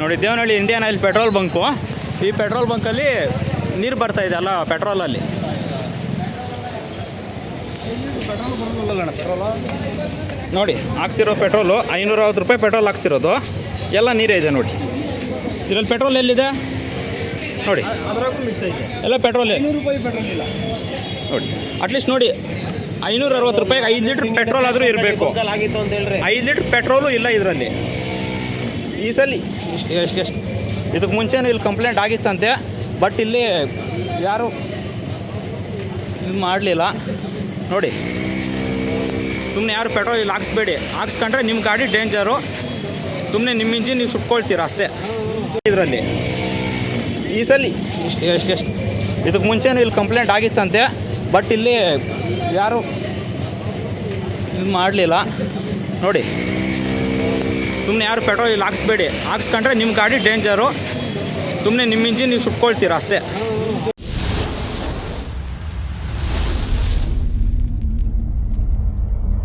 ನೋಡಿ, Devanahalli Indian oil petrol bunk ಈ petrol ಬಂಕಲ್ಲಿ ನೀರು ಬರ್ತಾ ಇದೆ ಅಲ್ಲ ಪೆಟ್ರೋಲಲ್ಲಿ ನೋಡಿ, ಹಾಕ್ಸಿರೋ ಪೆಟ್ರೋಲು ಐನೂರ ಅರವತ್ತು ರೂಪಾಯಿ ಪೆಟ್ರೋಲ್ ಹಾಕ್ಸಿರೋದು. ಎಲ್ಲ ನೀರೇ ಇದೆ ನೋಡಿ. ಇದರಲ್ಲಿ ಪೆಟ್ರೋಲ್ ಎಲ್ಲಿದೆ? ನೋಡಿ. ಎಲ್ಲ ಪೆಟ್ರೋಲೇ ಇಲ್ಲ ನೋಡಿ. ಅಟ್ಲೀಸ್ಟ್ ನೋಡಿ ಐನೂರ ಅರವತ್ತು ರೂಪಾಯಿಗೆ ಐದು ಲೀಟ್ರ್ ಪೆಟ್ರೋಲ್ ಆದರೂ ಇರಬೇಕು. ಐದು ಲೀಟ್ರ್ ಪೆಟ್ರೋಲು ಇಲ್ಲ ಇದರಲ್ಲಿ. ಈ ಸಲ ಎಷ್ಟು ಎಷ್ಟು ಇದಕ್ಕೆ ಮುಂಚೆನೂ ಇಲ್ಲಿ ಕಂಪ್ಲೇಂಟ್ ಆಗಿತ್ತಂತೆ ಬಟ್ ಇಲ್ಲಿ ಯಾರು ಇದು ಮಾಡಲಿಲ್ಲ. ನೋಡಿ ಸುಮ್ಮನೆ ಯಾರು ಪೆಟ್ರೋಲ್ ಇಲ್ಲಿ ಹಾಕ್ಸ್ಬೇಡಿ. ಹಾಕ್ಸ್ಕೊಂಡ್ರೆ ನಿಮ್ಮ ಗಾಡಿ ಡೇಂಜರು ಸುಮ್ಮನೆ ನಿಮ್ಮ ಇಂಜಿನ್ ನೀವು ಸುಟ್ಕೊಳ್ತೀರ ಅಷ್ಟೇ. ಇದರಲ್ಲಿ. ಈ ಸಲ ಎಷ್ಟು ಇದಕ್ಕೆ ಮುಂಚೆನೂ ಇಲ್ಲಿ ಕಂಪ್ಲೇಂಟ್ ಆಗಿತ್ತಂತೆ ಬಟ್ ಇಲ್ಲಿ ಯಾರು ಇದು ಮಾಡಲಿಲ್ಲ. ನೋಡಿ ಸುಮ್ಮನೆ ಯಾರು ಪೆಟ್ರೋಲ್ ಇಲ್ಲಿ ಹಾಕ್ಸ್ಬೇಡಿ. ಹಾಕ್ಸ್ಕೊಂಡ್ರೆ ನಿಮ್ಮ ಗಾಡಿ ಡೇಂಜರು. ಸುಮ್ಮನೆ ನಿಮ್ಮ ಇಂಜಿನ್ ನೀವು ಸುಟ್ಕೊಳ್ತೀರ ಅಷ್ಟೇ.